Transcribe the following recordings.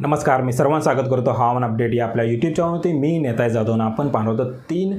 नमस्कार मी सर्वांना स्वागत करतो हवामान अपडेट या आपल्या यूट्यूब चॅनलवरती मी नेताय जाधव आणि आपण पाहणार होतो तीन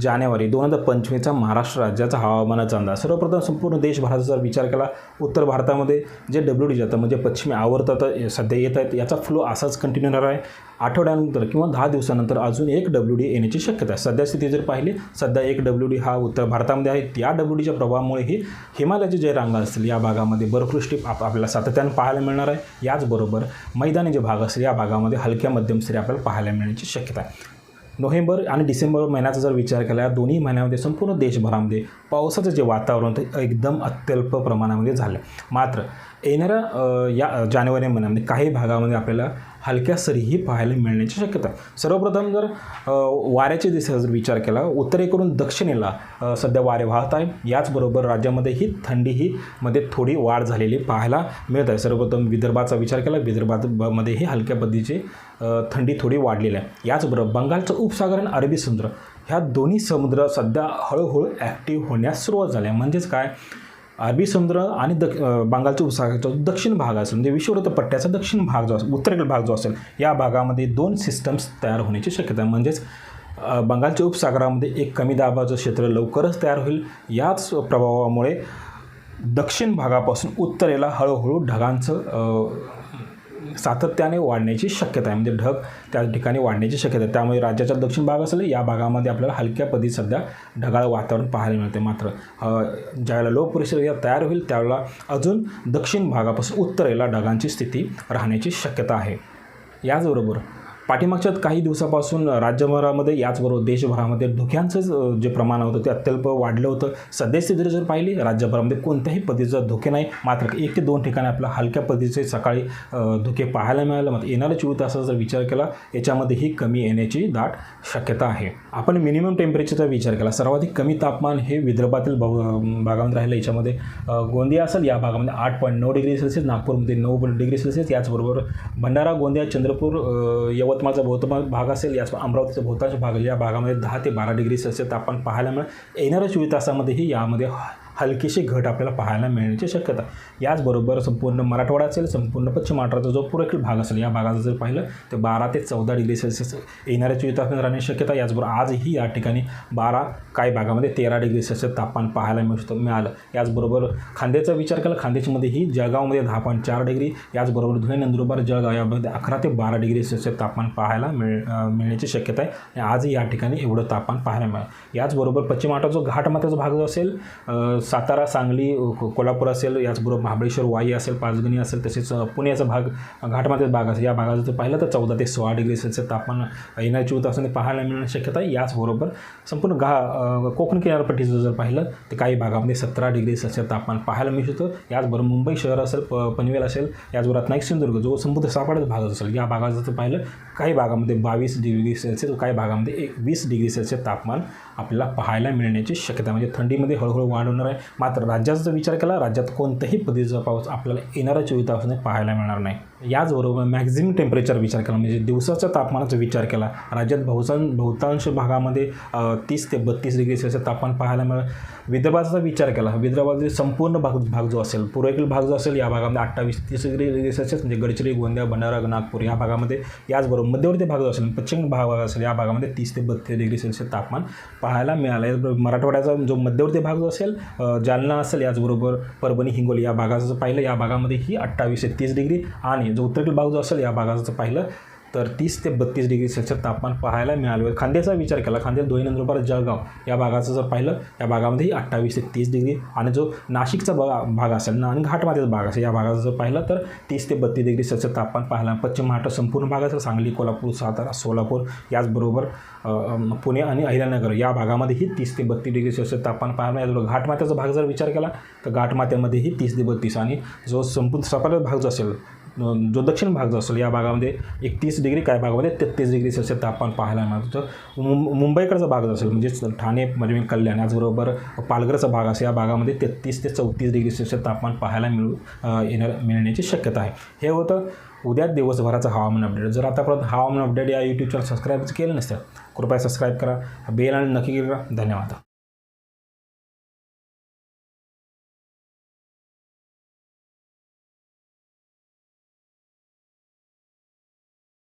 जानेवारी दोन हजार पंचवीसचा महाराष्ट्र राज्याचा हवामानाचा अंदाज. सर्वप्रथम संपूर्ण देशभराचा जर विचार केला. उत्तर भारतामध्ये जे डब्ल्यू डी जातं म्हणजे पश्चिमी आवर्तात सध्या येत आहेत याचा फ्लो असाच कंटिन्यू राहणार आहे. आठवड्यानंतर किंवा दहा दिवसानंतर अजून एक डब्ल्यू डी येण्याची शक्यता आहे. सध्या स्थिती जर पाहिली सध्या एक डब्ल्यू डी हा उत्तर भारतामध्ये आहे. त्या डब्ल्यू डीच्या प्रभावामुळे ही हिमालयाचे जे रांगा असतील या भागामध्ये बर्फवृष्टी आप आपल्याला सातत्यानं पाहायला मिळणार आहे. याचबरोबर मैदानी जे भाग असतील या भागामध्ये हलक्या मध्यम सरी आपल्याला पाहायला मिळण्याची शक्यता आहे. नोव्हेंबर आणि डिसेंबर महिन्याचा जर विचार केला या दोन्ही महिन्यामध्ये संपूर्ण देशभरामध्ये पावसाचं जे वातावरण ते एकदम अत्यल्प प्रमाणामध्ये झालं. मात्र येणाऱ्या या जानेवारी महिन्यामध्ये काही भागामध्ये आपल्याला हलक्या सरीही पाहायला मिळण्याची शक्यता. आहे सर्वप्रथम जर वाऱ्याच्या दिशेचा जर विचार केला उत्तरेकडून दक्षिणेला सध्या वारे वाहत आहे याचबरोबर राज्यामध्येही थंडीही थंडी ही मध्ये थोडी वाढ झालेली पाहायला मिळत आहे. सर्वप्रथम विदर्भाचा विचार केला विदर्भात ब- हलक्या पद्धतीची थंडी थोडी वाढलेली आहे. याचबरोबर बंगालचं उपसागर आणि अरबी समुद्र ह्या दोन्ही समुद्र सध्या हळूहळू ॲक्टिव्ह होण्यास सुरुवात झाली आहे. म्हणजेच काय? अरबी समुद्र आणि दक्ष बंगालच्या उपसागराचा दक्षिण भाग असेल म्हणजे विषुववृत्त पट्ट्याचा दक्षिण भाग जो असेल उत्तरेकडील भाग जो असेल या भागामध्ये दोन सिस्टम्स तयार होण्याची शक्यता आहे. म्हणजेच बंगालच्या उपसागरामध्ये एक कमी दाबाचं क्षेत्र लवकरच तयार होईल. याच प्रभावामुळे दक्षिण भागापासून उत्तरेला हळूहळू ढगांचं सातत्याने वाढण्याची शक्यता आहे. म्हणजे ढग त्या ठिकाणी वाढण्याची शक्यता आहे. त्यामुळे राज्याचा दक्षिण भाग असेल या भागामध्ये आपल्याला हलक्या पदी सध्या ढगाळ वातावरण पाहायला मिळते मात्र. ज्यावेळेला लो प्रेशर एरिया तयार होईल त्यावेळेला अजून दक्षिण भागापासून उत्तरेला ढगांची स्थिती राहण्याची शक्यता आहे. याचबरोबर पाठीमागच्या काही दिवसापासून राज्यभरामध्ये याचबरोबर देशभरामध्ये धुक्यांचं जे प्रमाण होतं ते अत्यल्प वाढलं होतं. सद्यस्थिती जर पाहिली राज्यभरामध्ये कोणत्याही पद्धतीचं धुके नाही. मात्र एक ते दोन ठिकाणी आपल्या हलक्या पद्धतीचे सकाळी धुके पाहायला मिळालं. मात्र येणाऱ्या चोवीस तासाचा जर विचार केला याच्यामध्येही कमी येण्याची दाट शक्यता आहे. आपण मिनिमम टेम्परेचरचा विचार केला. सर्वाधिक कमी तापमान हे विदर्भातील भागामध्ये राहिलं. याच्यामध्ये गोंदिया असेल या भागामध्ये आठ पॉईंट नऊ डिग्री सेल्सिअस. नागपूरमध्ये नऊ डिग्री सेल्सिअस. याचबरोबर भंडारा गोंदिया चंद्रपूर यवत यवतमाळचा बहुतांश भाग असेल याच अमरावतीचा बहुतांश भाग या भागामध्ये दहा ते बारा डिग्री सेल्सिअस तापमान पाहायला मिळेल. येणाऱ्या चोवीस तासामध्येही यामध्ये हलकीशी घट आपल्याला पाहायला मिळण्याची शक्यता. याचबरोबर संपूर्ण मराठवाडा असेल संपूर्ण पश्चिम महाराष्ट्राचा जो पुरेखील भाग असेल या भागाचं जर पाहिलं तर बारा ते चौदा डिग्री सेल्सिअस येणाऱ्या चोवीस तासामध्ये राहण्याची शक्यता. याचबरोबर आजही या ठिकाणी बारा काही भागामध्ये तेरा डिग्री सेल्सिअस तापमान पाहायला मिळू शकतं मिळालं. याचबरोबर खांद्याचा विचार केला खांद्याच्यामध्येही जळगावमध्ये दहा पॉईंट चार डिग्री याचबरोबर धुळे नंदुरबार जळगाव यामध्ये अकरा ते बारा डिग्री सेल्सिअस तापमान पाहायला मिळ मिळण्याची शक्यता आहे. आणि आजही या ठिकाणी एवढं तापमान पाहायला मिळालं. याचबरोबर पश्चिम महाराष्ट्राचा जो घाटमाथ्याचा भाग जो असेल सातारा सांगली कोल्हापूर असेल याचबरोबर महाबळेश्वर वाई असेल पाचगणी असेल तसेच पुण्याचा भाग घाटमाथ्याचा भाग असेल. या भागाचं जर पाहिलं तर चौदा ते सोळा डिग्री सेल्सिअस तापमान येण्याची होत असं पाहायला मिळण्याची शक्यता आहे. याचबरोबर संपूर्ण घा कोकण किनारपट्टीचं जर पाहिलं तर काही भागामध्ये सतरा डिग्री सेल्सिअस तापमान पाहायला मिळू शकतं. याचबरोबर मुंबई शहर असेल प पनवेल असेल याचबरोबर रत्नागिरी सिंधुदुर्ग जो समुद्र सापडाचा भाग असेल या भागाचं जर पाहिलं काही भागामध्ये बावीस डिग्री सेल्सिअस काही भागामध्ये एक वीस डिग्री सेल्सिअस तापमान आपल्याला पाहायला मिळण्याची शक्यता म्हणजे थंडीमध्ये हळूहळू वाढ होणार आहे. मात्र राज्याचा जर विचार केला राज्यात कोणत्याही पद्धतीचा पाऊस आपल्याला येणाऱ्या चोवीस तासाने पाहायला मिळणार नाही. याचबरोबर मॅक्झिमम टेम्परेचर विचार केला म्हणजे दिवसाच्या तापमानाचा विचार केला. राज्यात बहुतांश बहुतांश भागामध्ये तीस ते बत्तीस डिग्री सेल्सिअस तापमान पाहायला मिळालं. विदर्भाचा विचार केला. विदर्भातील संपूर्ण भाग भाग जो असेल पूर्वेकडील भाग जो असेल या भागामध्ये अठ्ठावीस तीस डिग्री डिग्री सेल्सिअस म्हणजे गडचिरोली गोंदिया भंडारा नागपूर या भागामध्ये याचबरोबर मध्यवर्ती भाग जो असेल पश्चिम भाग भाग असेल या भागामध्ये तीस ते बत्तीस डिग्री सेल्सिअस तापमान पाहायला मिळालं. याचबरोबर मराठवाड्याचा जो मध्यवर्ती भाग जो असेल जालना असेल याचबरोबर परभणी हिंगोली या भागाचं जर पाहिलं या भागामध्ये ही अठ्ठावीस ते तीस डिग्री आणि जो उत्तरेकडील भाग जो असेल या भागाचं जर पाहिलं तर तीस ते बत्तीस डिग्री सेल्सिअस तापमान पाहायला मिळालं. खांद्याचा विचार केला. खांद्या दोन नंदुरबार जळगाव या भागाचं जर पाहिलं या भागामध्येही अठ्ठावीस ते तीस डिग्री आणि जो नाशिकचा भाग भाग असेल ना आणि घाटमातीचा भाग असेल या भागाचं जर पाहिलं तर तीस ते बत्तीस डिग्री सेल्सिअस तापमान पाहायला पश्चिम महाराष्ट्र संपूर्ण भाग असेल. सांगली कोल्हापूर सातारा सोलापूर याचबरोबर पुणे आणि अहिल्यानगर या भागामध्येही तीस ते बत्तीस डिग्री सेल्सिअस तापमान पाहायला याचबरोबर घाटमाथ्याचा भाग जर विचार केला तर घाटमाथ्यामध्येही तीस ते बत्तीस आणि जो संपूर्ण सपाट भाग जो असेल जो दक्षिण भाग जो असेल या भागामध्ये एकतीस डिग्री काय भागामध्ये तेहतीस डिग्री सेल्सिअस तापमान पाहायला मिळतं. तर मुंबईकडचा भाग जो असेल म्हणजेच ठाणे म्हणजे कल्याण याचबरोबर पालघरचा भाग असेल या भागामध्ये तेहतीस ते चौतीस डिग्री सेल्सिअस तापमान पाहायला मिळू येणार मिळण्याची शक्यता आहे. हे होतं उद्या दिवसभराचं हवामान अपडेट जर आतापर्यंत हवामान अपडेट या यूट्यूब चॅनल सबस्क्राईब केलं नसतं कृपया सबस्क्राईब करा बेल आणि नक्की करा. धन्यवाद.